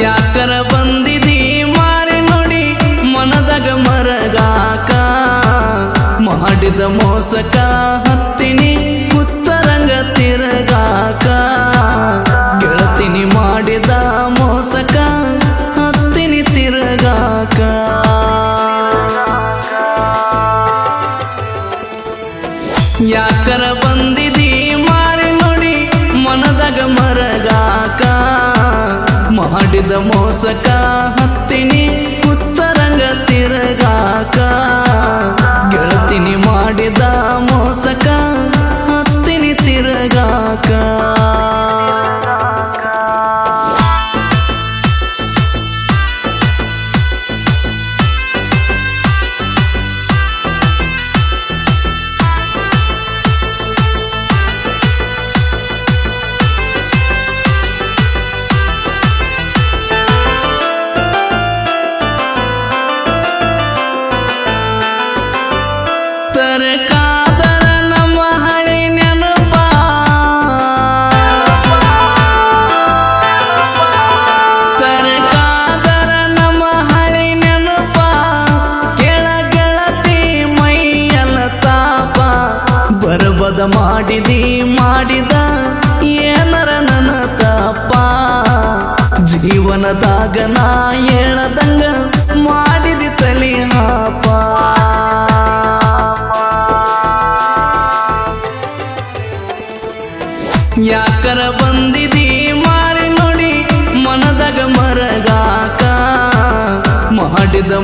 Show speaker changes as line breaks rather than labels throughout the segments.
ಯಾಕರ ಬಂದಿದಿ ಮಾಡಿದ ಮೋಸಕ ಹತ್ತಿನಿ ಉತ್ತರಂಗ ತಿರಗಾಕ. ಗೆಳತಿನಿ ಮಾಡಿದ ಮೋಸಕ ಹತ್ತಿನಿ ತಿರಗಾಕ. ಮಾಡಿದಿ ಮಾಡಿದ ಏನರ ನನ್ನ ತಪ್ಪ ಜೀವನದಾಗ ನಾ ಹೇಳದಂಗ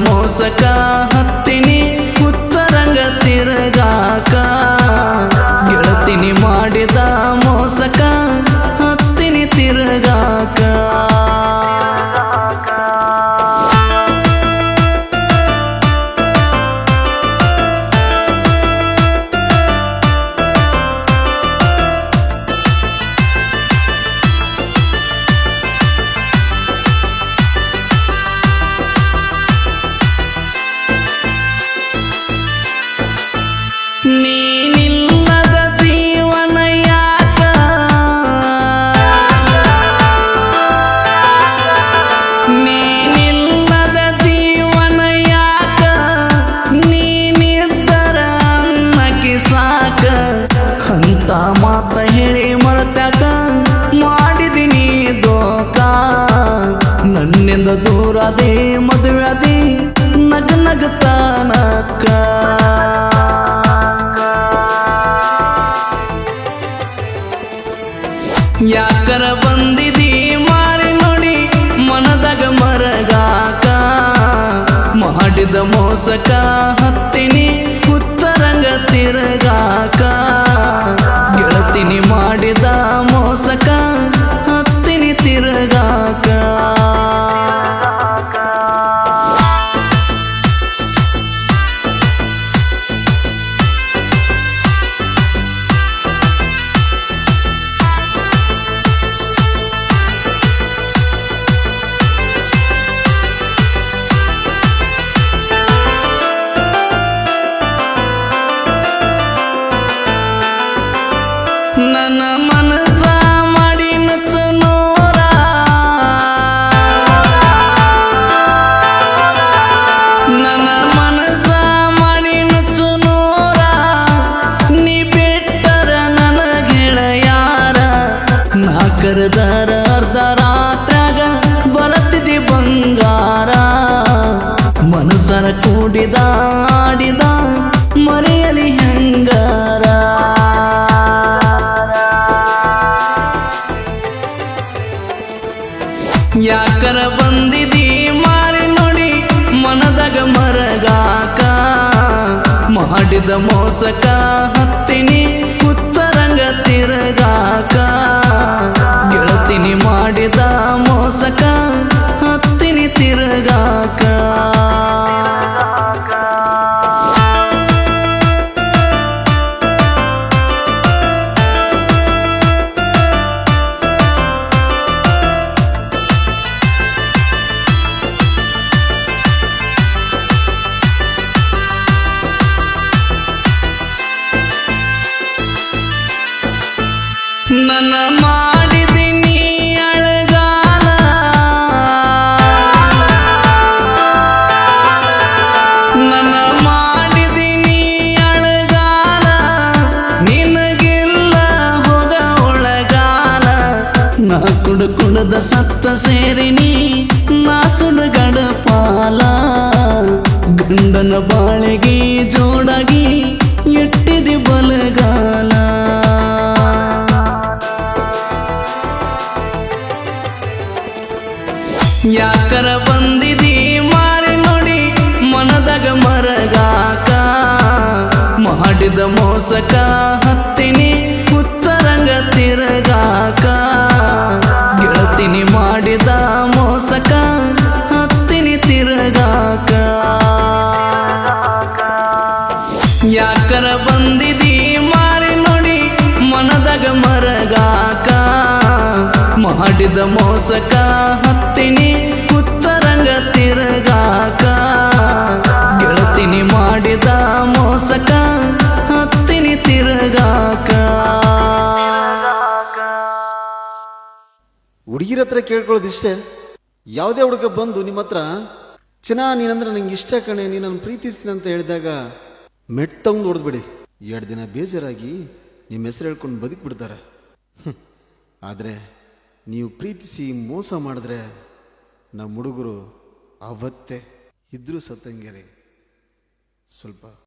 ಮೋಸಕ ಹತ್ತಿನಿ ಉತ್ತರಂಗ ತಿರುಗಾಕ. ಗೆಳತಿನಿ ಮಾಡಿದ ಮೋಸಕ ಹತ್ತಿನಿ ತಿರಗಾಕ ಮಾಡಿದ ಮೋಸಕ ಹತ್ತಿನಿ ನನ್ನ ಮನೆಯಲ್ಲಿ ಮಾಡಿ ನುಚ್ಚು ನೂರ. ನನ್ನ ಮನಸ ಮಾಡಿ ನುಚ್ಚು ನೂರ. ನೀ ಬಿಟ್ಟರ ನನ್ನ ಗೆಳೆಯಾರ ನಾ ಕರೆದರ ಅರ್ಧ ರಾತ್ರಾಗ ಬರತಿದಿ ಬಂಗಾರ. ಮನಸರ ಕೂಡಿದ, ಆಡಿದ ಮರೆಯಲಿ ಹೆಂಗಾರ? ಮಾಡಿದ ಮೋಸಕ ಹತ್ತಿನಿ ಪುತ್ತರಂಗ ತಿರಗಾಕ. ಗೆಳತಿನಿ ಮಾಡಿದ ಮೋಸಕ ಹತ್ತಿನಿ ತಿರಗಾಕ. ನನ್ನ ಮಾಡಿದಿನಿ ಅಳಗಾಲ. ನನ್ನ ಮಾಡಿದಿನಿ ಅಳಗಾಲ. ನಿನಗಿಲ್ಲ ಹೋಗ ಒಳಗಾಲ. ನಾ ಕುಡು ಕುಡದ ಸತ್ತ ಸೇರಿನಿ ನಾ ಸುಡುಗಡ ಪಾಲ. ಗಂಡನ ಬಾಳೆಗೆ ಜೋಡಾಗಿ ಎಟ್ಟಿದೆ ಬಲಗಾಲ. ಮೋಸಕ ಹತ್ತಿನಿ ಹುಚ್ಚರಂಗ ತಿರಗಾಕ. ಗೆಳತಿನಿ ಮಾಡಿದ ಮೋಸಕ, ಹತ್ತಿನಿ ತಿರಗಾಕ. ಯಾಕರ ಬಂದಿದಿ ಮಾರಿ ನೋಡಿ, ಮನದಾಗ ಮರಗಾಕ. ಮಾಡಿದ ಮೋಸಕ, ಹತ್ತಿನಿ
ಹುಡುಗಿರ ಹತ್ರ ಕೇಳ್ಕೊಳ್ಳೋದು ಇಷ್ಟೇ ಯಾವುದೇ ಹುಡುಗ ಬಂದು ನಿಮ್ಮ ಹತ್ರ ಚಿನ್ನ ನೀನಂದ್ರೆ ನಂಗೆ ಇಷ್ಟ ಕಣೆ ನೀನನ್ನು ನನ್ನ ಪ್ರೀತಿಸ್ತೀನಿ ಅಂತ ಹೇಳಿದಾಗ ಮೆಟ್ ತಗೊಂಡು ಹೊಡೆದ್ಬಿಡಿ ಎರಡು ದಿನ ಬೇಜಾರಾಗಿ ನಿಮ್ಮ ಹೆಸರು ಹೇಳ್ಕೊಂಡು ಬದುಕ್ಬಿಡ್ತಾರೆ. ಆದರೆ ನೀವು ಪ್ರೀತಿಸಿ ಮೋಸ ಮಾಡಿದ್ರೆ ನಮ್ಮ ಹುಡುಗರು ಅವತ್ತೇ ಇದ್ರೂ ಸತ್ತಂಗೆ ರೀ. ಸ್ವಲ್ಪ